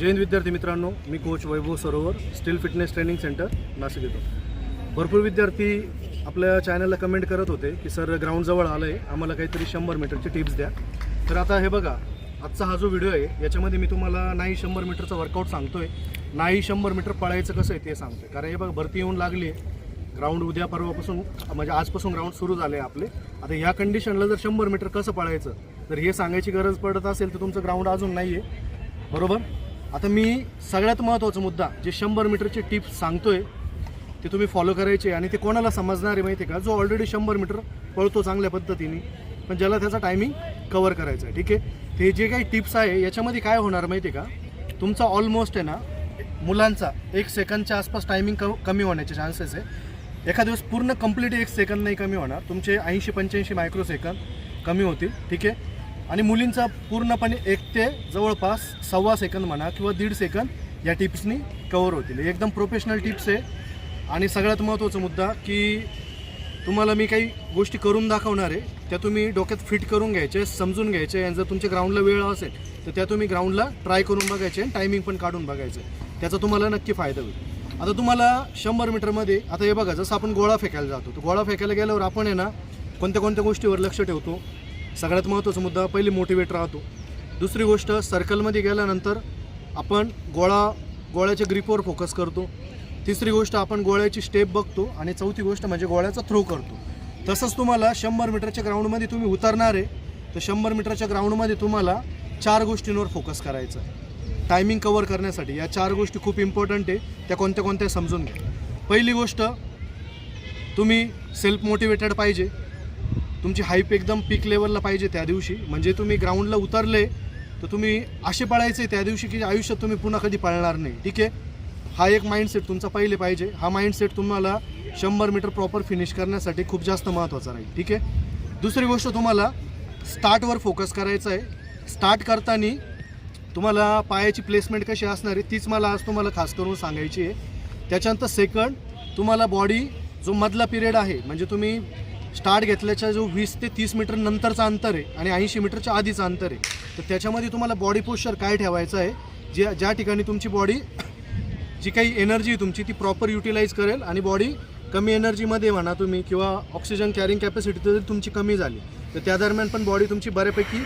जैन विद्यार्थी मित्रांनो मी coach Vaibhav Sarovar steel fitness training centre Nashik येतो. भरपूर विद्यार्थी आपल्या चॅनलला कमेंट करत होते की सर ग्राउंडजवळ आलं आहे आम्हाला काहीतरी शंभर मीटरची टिप्स द्या. तर आता हे बघा आजचा हा जो व्हिडिओ आहे याच्यामध्ये मी तुम्हाला नाही शंभर मीटरचा वर्कआउट सांगतोय. नाही शंभर मीटर पळायचं कसं आहे ते सांगतोय. कारण हे बघा भरती येऊन लागली आहे. ग्राउंड उद्या परवापासून म्हणजे आजपासून ग्राउंड सुरू झाले आपले. आता ह्या कंडिशनला जर शंभर मीटर कसं पळायचं? तर हे सांगायची गरज पडत असेल तर तुमचं ग्राउंड अजून नाही आहे बरोबर? आता मी सगळ्यात महत्त्वाचा मुद्दा जे शंभर मीटरचे टिप्स सांगतोय ते तुम्ही फॉलो करायचे आणि ते कोणाला समजणार आहे माहिती आहे का? जो ऑलरेडी शंभर मीटर पळतो चांगल्या पद्धतीने पण ज्याला त्याचा टायमिंग कवर करायचा आहे ठीक आहे? ते जे काही टिप्स आहे याच्यामध्ये काय होणार माहिती आहे का? तुमचा ऑलमोस्ट आहे ना मुलांचा एक सेकंदच्या आसपास टायमिंग क कमी होण्याचे चान्सेस आहे. एखाद दिवस पूर्ण कंप्लीट एक सेकंद नाही कमी होणार. तुमचे ऐंशी पंच्याऐंशी मायक्रो सेकंद कमी होतील ठीक आहे? आणि मुलींचा पूर्णपणे एक ते जवळपास सव्वा सेकंद म्हणा किंवा दीड सेकंद या टिप्सनी कवर होतील. एकदम प्रोफेशनल टिप्स आहे. आणि सगळ्यात महत्त्वाचा मुद्दा की तुम्हाला मी काही गोष्टी करून दाखवणार आहे त्या तुम्ही डोक्यात फिट करून घ्यायचे समजून घ्यायचे. आणि जर तुमच्या ग्राउंडला वेळ असेल तर त्या तुम्ही ग्राउंडला ट्राय करून बघायचे आणि टायमिंग पण काढून बघायचं. त्याचा तुम्हाला नक्की फायदा होईल. आता तुम्हाला शंभर मीटरमध्ये आता हे बघा जसं आपण गोळा फेकायला जातो तर गोळा फेकायला गेल्यावर आपण आहे ना कोणत्या कोणत्या गोष्टीवर लक्ष ठेवतो? सगळ्यात महत्त्वाचा मुद्दा पहिली मोटिवेट राहतो. दुसरी गोष्ट सर्कलमध्ये गेल्यानंतर आपण गोळा गोळ्याच्या ग्रीपवर फोकस करतो. तिसरी गोष्ट आपण गोळ्याची स्टेप बघतो आणि चौथी गोष्ट म्हणजे गोळ्याचा थ्रो करतो. तसंच तुम्हाला शंभर मीटरच्या ग्राउंडमध्ये तुम्ही उतरणार आहे तर शंभर मीटरच्या ग्राउंडमध्ये तुम्हाला चार गोष्टींवर फोकस करायचं आहे. टायमिंग कवर करण्यासाठी. या चार गोष्टी खूप इम्पॉर्टंट आहे. त्या कोणत्या कोणत्या समजून घ्या. पहिली गोष्ट तुम्ही सेल्फ मोटिवेटेड पाहिजे. तुमची हाईप एकदम पीक लेवलला पाहिजे त्या दिवशी. म्हणजे तुम्ही ग्राउंडला उतरले तर तुम्ही असे पळायचे त्या दिवशी की आयुष्यात तुम्ही पुन्हा कधी पळणार नाही. ठीक आहे? हा एक माइंडसेट तुमचा पहिले पाहिजे. हा माइंडसेट तुम्हाला शंभर मीटर प्रॉपर फिनिश करण्यासाठी खूप जास्त महत्त्वाचा राहील. ठीक आहे? दुसरी गोष्ट तुम्हाला स्टार्टवर फोकस करायचं आहे स्टार्ट करताना तुम्हाला पायाची प्लेसमेंट कशी असणार आहे तीच मला आज तुम्हाला खास करून सांगायची आहे. त्याच्यानंतर सेकंड तुम्हाला बॉडी जो मधला पिरियड आहे म्हणजे तुम्ही स्टार्ट घेतल्याच्या जो वीस ते तीस मीटर नंतरचा अंतर आहे आणि ऐंशी मीटरच्या आधीचा अंतर आहे. तर त्याच्यामध्ये तुम्हाला बॉडी पोश्चर काय ठेवायचं आहे? ज्या ज्या ठिकाणी तुमची बॉडी जी काही एनर्जी आहे तुमची ती प्रॉपर युटिलाइज करेल आणि बॉडी कमी एनर्जीमध्ये म्हणा तुम्ही किंवा ऑक्सिजन कॅरिंग कॅपॅसिटी जरी तुमची कमी झाली. तर त्या दरम्यान पण बॉडी तुमची बऱ्यापैकी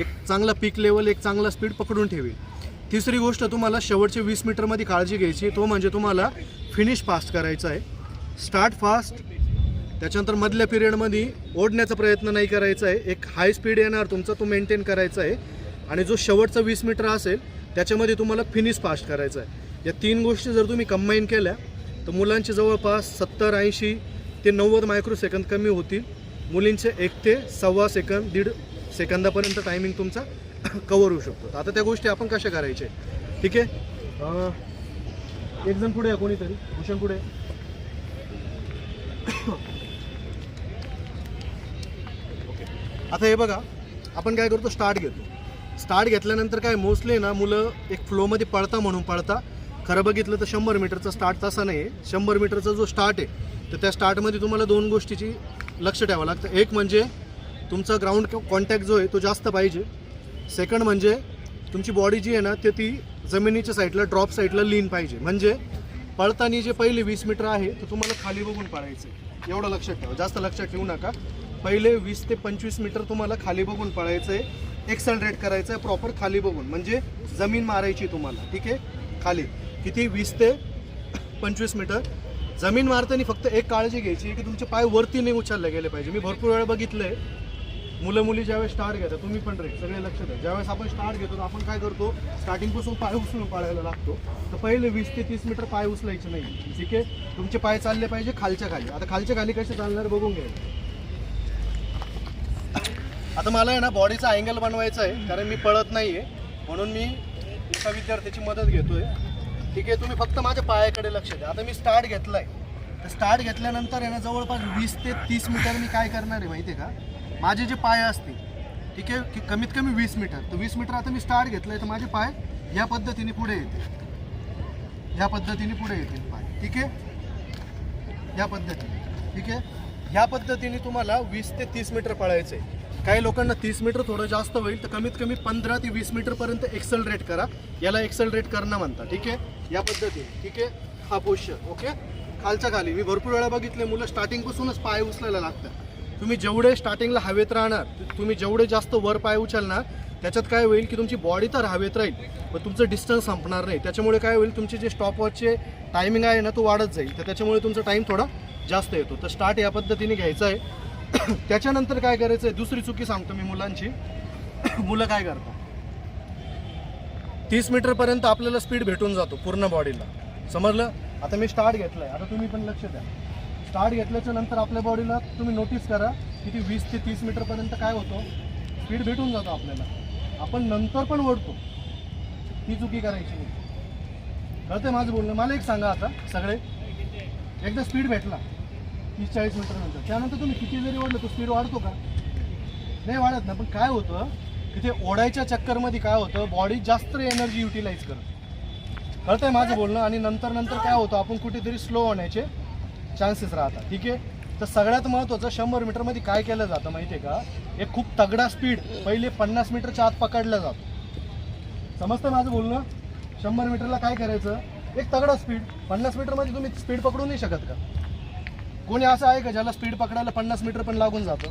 एक चांगला पीक लेवल एक चांगला स्पीड पकडून ठेवेल. तिसरी गोष्ट तुम्हाला शेवटचे वीस मीटरमध्ये काळजी घ्यायची तो म्हणजे तुम्हाला फिनिश फास्ट करायचा आहे. स्टार्ट फास्ट त्याच्यानंतर मधल्या पिरियडमध्ये ओढण्याचा प्रयत्न नाही करायचा आहे. एक हाय स्पीड येणार तुमचा तो मेंटेन करायचा आहे. आणि जो शेवटचा वीस मीटर असेल त्याच्यामध्ये तुम्हाला फिनिश फास्ट करायचा आहे. या तीन गोष्टी जर तुम्ही कंबाईन केल्या तर मुलांचे जवळपास सत्तर ऐंशी ते नव्वद मायक्रो सेकंद कमी होतील. मुलींचे एक ते सव्वा सेकंद दीड सेकंदापर्यंत टायमिंग तुमचा कवर होऊ शकतो. आता त्या गोष्टी आपण कशा करायचे? ठीक आहे? एक जण पुढे या कोणीतरी. भूषण पुढे आहे. आता हे बघा आपण काय करतो? स्टार्ट घेतो. स्टार्ट घेतल्यानंतर काय मोस्टली ना मुलं एक फ्लोमध्ये पळता म्हणून पळता. खरं बघितलं तर शंभर मीटरचा स्टार्ट तसा नाही आहे शंभर मीटरचा जो स्टार्ट आहे तर त्या स्टार्टमध्ये तुम्हाला दोन गोष्टीची लक्ष ठेवावं लागतं. एक म्हणजे तुमचा ग्राउंड कॉन्टॅक्ट जो आहे तो जास्त पाहिजे. सेकंड म्हणजे तुमची बॉडी जी आहे ना ते ती जमिनीच्या साईडला ड्रॉप साईडला लीन पाहिजे. म्हणजे पळताना जे पहिले वीस मीटर आहे तर तुम्हाला खाली बघून पळायचं एवढं लक्षात ठेवा. जास्त लक्षात ठेवू नका. पहिले वीस ते पंचवीस मीटर तुम्हाला खाली बघून पळायचं आहे एक्सलरेट करायचं आहे प्रॉपर खाली बघून. म्हणजे जमीन मारायची तुम्हाला ठीक आहे? खाली. किती? वीस ते पंचवीस मीटर. जमीन मारताना फक्त एक काळजी घ्यायची की तुमचे पाय वरती नाही उचलले गेले पाहिजे. मी भरपूर वेळा बघितलंय. मुलं मुली ज्यावेळेस स्टार्ट घेतात तुम्ही पण रे सगळे लक्ष द्या. ज्यावेळेस आपण स्टार्ट घेतो तर आपण काय करतो? स्टार्टिंगपासून पाय उचलून पाळायला लागतो. तर पहिले वीस ते तीस मीटर पाय उचलायचे नाही. ठीक आहे? तुमचे पाय चालले पाहिजे खालच्या खाली. आता खालच्या खाली कसे चालणार बघून घ्या. आता मला आहे ना बॉडीचा अँगल बनवायचा आहे कारण मी पळत नाही आहे म्हणून मी एका विद्यार्थ्याची मदत घेतोय. ठीक आहे तुम्ही फक्त माझ्या पायाकडे लक्ष द्या. आता मी स्टार्ट घेतलाय. तर स्टार्ट घेतल्यानंतर आहे ना जवळपास वीस ते तीस मीटर मी काय करणार आहे माहिती आहे का? माझे जे पाय असतील ठीक आहे की कमीत कमी वीस मीटर तर वीस मीटर आता मी स्टार्ट घेतलंय तर माझे पाय या पद्धतीने पुढे येतील. या पद्धतीने पुढे येतील पाय. ठीक आहे? या पद्धतीने. ठीक आहे? ह्या पद्धतीने तुम्हाला वीस ते तीस मीटर पळायचं आहे काही लोकांना तीस मीटर थोडं जास्त होईल तर कमीत कमी पंधरा ते वीस मीटरपर्यंत एक्सलरेट करा. याला एक्सलरेट करणं म्हणतात ठीक आहे? या पद्धतीने ठीक आहे? हा पोश्चर ओके? खालच्या खाली. मी भरपूर वेळा बघितले मुलं स्टार्टिंगपासूनच पाय उचलायला लागतात. तुम्ही जेवढे स्टार्टिंगला हवेत राहणार तुम्ही जेवढे जास्त वर पाय उचलणार त्याच्यात काय होईल की तुमची बॉडी तर हवेत राहील पण तुमचं डिस्टन्स संपणार नाही. त्याच्यामुळे काय होईल तुमचे जे स्टॉपवॉचचे टायमिंग आहे ना तो वाढत जाईल. तर त्याच्यामुळे तुमचा टाईम थोडा जास्त येतो. तर स्टार्ट या पद्धतीने घ्यायचा आहे. त्याच्यानंतर काय करायचं आहे दुसरी चुकी सांगतो मी मुलांची. मुलं काय करतात? तीस मीटरपर्यंत आपल्याला स्पीड भेटून जातो पूर्ण बॉडीला समजलं? आता मी स्टार्ट घेतलाय. आता तुम्ही पण लक्ष द्या. स्टार्ट घेतल्याच्या नंतर आपल्या बॉडीला तुम्ही नोटीस करा किती वीस ते तीस मीटरपर्यंत काय होतो? स्पीड भेटून जातो आपल्याला. आपण नंतर पण ओढतो. ती चुकी करायची नाही. कळतंय माझं बोलणं? मला एक सांगा आता सगळे. एकदा स्पीड भेटला. तीस चाळीस मीटर त्यानंतर तुम्ही किती जरी ओढलं? तो स्पीड वाढतो का? नाही वाढत ना पण काय होतं की ते ओढायच्या चक्करमध्ये काय होतं? बॉडी जास्त एनर्जी युटिलाइज करते. कळतंय माझं बोलणं? आणि नंतर नंतर काय होतं? आपण कुठेतरी स्लो होण्याचे चान्सेस राहतात. ठीक आहे? तर सगळ्यात महत्त्वाचं शंभर मीटरमध्ये काय केलं जातं माहिती आहे का? एक खूप तगडा स्पीड पहिले पन्नास मीटरच्या आत पकडला जातो. समजतं माझं बोलणं? शंभर मीटरला काय करायचं? एक तगडा स्पीड पन्नास मीटरमध्ये तुम्ही स्पीड पकडू नाही शकत का? कोणी असं आहे का ज्याला स्पीड पकडायला पन्नास मीटर पण लागून जातं?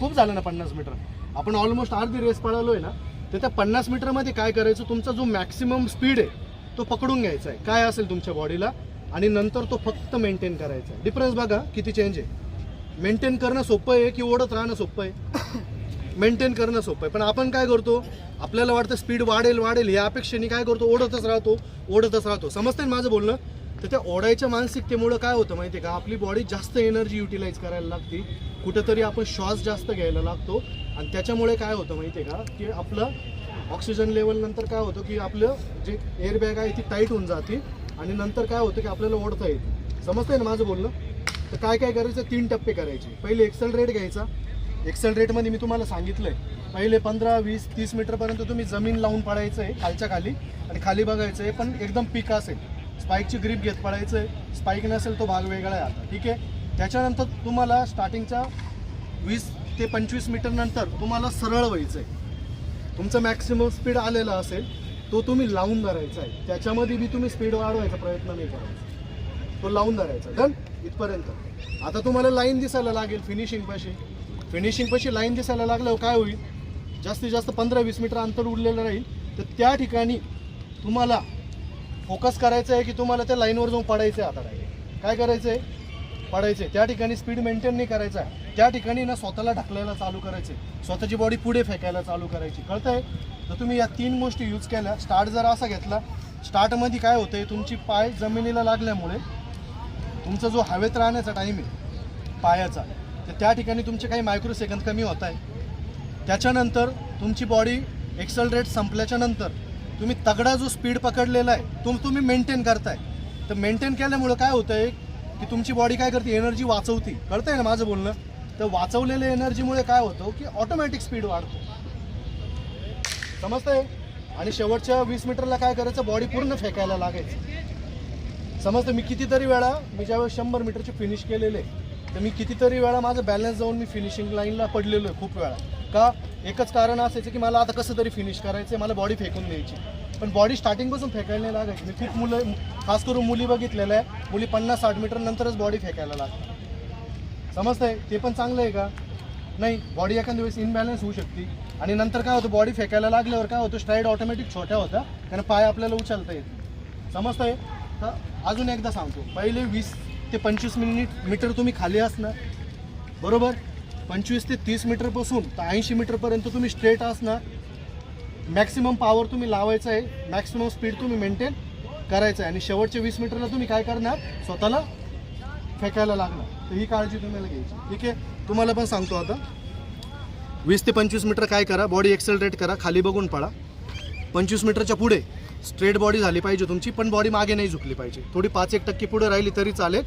खूप झालं ना पन्नास मीटर आपण ऑलमोस्ट अर्धी रेस पळालो आहे ना तर त्या पन्नास मीटरमध्ये काय करायचं? तुमचा जो मॅक्सिमम स्पीड आहे तो पकडून घ्यायचा आहे. काय असेल तुमच्या बॉडीला आणि नंतर तो फक्त मेंटेन करायचा आहे. डिफरन्स बघा किती चेंज आहे. मेंटेन करणं सोपं आहे की ओढत राहणं सोपं आहे? मेंटेन करणं सोपं आहे. पण आपण काय करतो? आपल्याला वाटतं स्पीड वाढेल वाढेल. या अपेक्षेने काय करतो? ओढतच राहतो ओढतच राहतो. समजते माझं बोलणं? तर त्या ओढायच्या मानसिकतेमुळं काय होतं माहिती आहे का? आपली बॉडी जास्त एनर्जी युटिलाइज करायला लागते. कुठंतरी आपण श्वास जास्त घ्यायला लागतो. आणि त्याच्यामुळे काय होतं माहिती आहे का? की आपलं ऑक्सिजन लेवल नंतर काय होतं की आपलं जे एअर बॅग आहे ती टाईट होऊन जाते. आणि नंतर काय होतं की आपल्याला ओढता येईल समजतंय ना माझं बोलणं? तर काय काय करायचं? तीन टप्पे करायचे. पहिले एक्सेल रेट घ्यायचा. एक्सेल रेटमध्ये मी तुम्हाला सांगितलं आहे पहिले पंधरा वीस तीस मीटरपर्यंत तुम्ही जमीन लावून पडायचं आहे खालच्या खाली. आणि खाली बघायचं आहे पण एकदम पीक असेल स्पाईकची ग्रीप घेत पडायचं आहे स्पाईक नसेल तो भाग वेगळा आहे आता. ठीक आहे? त्याच्यानंतर तुम्हाला स्टार्टिंगच्या वीस ते पंचवीस मीटरनंतर तुम्हाला सरळ व्हायचं आहे तुमचं मॅक्सिमम स्पीड आलेला असेल तो तुम्ही लावून धरायचा आहे. त्याच्यामध्ये बी तुम्ही स्पीड वाढवायचा प्रयत्न नाही करायचा. तो लावून धरायचा. डन इथपर्यंत. आता तुम्हाला लाईन दिसायला लागेल फिनिशिंगपाशी फिनिशिंगपाशी लाईन दिसायला लागल्यावर काय होईल? जास्तीत जास्त पंधरा वीस मीटर अंतर उरलेलं राहील. तर त्या ठिकाणी तुम्हाला फोकस करायचं आहे की तुम्हाला त्या लाईनवर जाऊन पडायचं आहे आता direct. काय करायचं आहे? पडायचं आहे. त्या ठिकाणी स्पीड मेंटेन नाही करायचं आहे. त्या ठिकाणी ना स्वतःला ढकलायला चालू करायचे स्वतःची बॉडी पुढे फेकायला चालू करायची. कळतंय? तर तुम्ही या तीन गोष्टी यूज केल्या. स्टार्ट जर असा घेतला स्टार्टमध्ये काय होतंय? तुमची पाय जमिनीला लागल्यामुळे तुमचा जो हवेत राहण्याचा टाईम आहे पायाचा तर त्या ठिकाणी तुमचे काही मायक्रो सेकंद कमी होत आहे. त्याच्यानंतर तुमची बॉडी एक्सलरेट संपल्याच्या नंतर तुम्ही तगडा जो स्पीड पकडलेला आहे तो तुम्ही मेंटेन करताय. तर मेंटेन केल्यामुळं काय होतं आहे की तुमची बॉडी काय करते? एनर्जी वाचवते. कळतंय ना माझं बोलणं? तर वाचवलेल्या एनर्जीमुळे काय होतं की ऑटोमॅटिक स्पीड वाढतो. समजतंय? आणि शेवटच्या वीस मीटरला काय करायचं? बॉडी पूर्ण फेकायला लागायचं. समजतं मी कितीतरी वेळा मी ज्यावेळेस शंभर मीटरचे फिनिश केलेले तर मी कितीतरी वेळा माझं बॅलन्स जाऊन मी फिनिशिंग लाईनला पडलेलो आहे खूप वेळा. का? एकच कारण असायचं की मला आता कसं तरी फिनिश करायचं आहे मला बॉडी फेकून द्यायची. पण बॉडी स्टार्टिंगपासून फेकायला नाही लागायची. मी खूप मुलं खास करून मुली बघितलेल्या आहे. मुली पन्नास साठ मीटर नंतरच बॉडी फेकायला लागते. समजतंय? ते पण चांगलं आहे का? नाही. बॉडी एखाद्या वेळेस इनबॅलन्स होऊ शकते. आणि नंतर काय होतं? बॉडी फेकायला लागल्यावर काय होतं? स्ट्राईड ऑटोमॅटिक छोट्या होत्या. कारण पाय आपल्याला उचलता येत समजतंय? तर अजून एकदा सांगतो. पहिले वीस ते पंचवीस मिनिट मीटर तुम्ही खाली असणार. बरोबर? पंचवीस ते तीस मीटरपासून तर ऐंशी मीटरपर्यंत तुम्ही स्ट्रेट असणार. मॅक्सिमम पॉवर तुम्ही लावायचं आहे. मॅक्सिमम स्पीड तुम्ही मेंटेन करायचं आहे. आणि शेवटच्या वीस मीटरला तुम्ही काय करणार? स्वतःला फेकायला लागणार. तर ही काळजी तुम्हाला घ्यायची. ठीक आहे? तुम्हाला पण सांगतो आता. वीस ते पंचवीस मीटर काय करा? बॉडी एक्सेलरेट करा. खाली बघून पळा. पंचवीस मीटरच्या पुढे स्ट्रेट बॉडी झाली पाहिजे तुमची पण बॉडी मागे नाही झुकली पाहिजे. थोडी पाच एक टक्के पुढे राहिली तरी चालेल.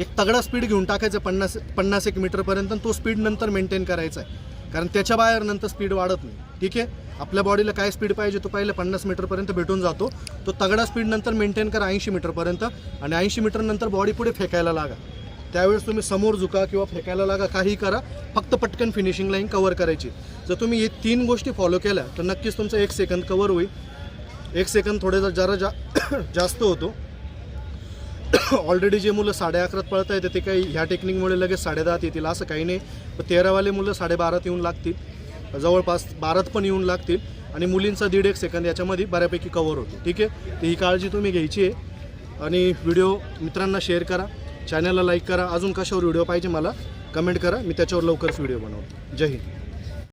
एक तगडा स्पीड घेऊन टाकायचं पन्नास पन्नास एक मीटरपर्यंत तो स्पीड नंतर मेंटेन करायचा आहे. कारण त्याच्या बाहेर नंतर स्पीड वाढत नाही. ठीक आहे? आपल्या बॉडीला काय स्पीड पाहिजे तो पहिले पन्नास मीटरपर्यंत भेटून जातो. तो तगडा स्पीड नंतर मेंटेन करा ऐंशी मीटरपर्यंत आणि ऐंशी मीटर नंतर बॉडी पुढे फेकायला लागा. त्यावेळेस तुम्ही समोर झुका किंवा फेकायला लागा काही करा. फक्त पटकन फिनिशिंग लाईन कवर करायची. जर तुम्ही हे तीन गोष्टी फॉलो केल्या तर नक्कीच तुमचं एक सेकंद कवर होईल. एक सेकंद थोडे जर जरा जा जास्त होतो. ऑलरेडी जे मुलं साडे अकरात पळत आहेत ते काही ह्या टेक्निकमुळे लगेच साडेदहात येतील असं काही नाही. पण तेरावाले मुलं साडेबारात येऊन लागतील. जवळपास बारात पण येऊन लागतील. आणि मुलींचा दीड एक सेकंद याच्यामध्ये बऱ्यापैकी कवर होतो. ठीक आहे? तर ही काळजी तुम्ही घ्यायची आहे. आणि व्हिडिओ मित्रांना शेअर करा. चॅनलला लाईक करा. अजून कशावर व्हिडिओ पाहिजे मला कमेंट करा. मी त्याच्यावर लवकरच व्हिडिओ बनवतो. जय हिंद.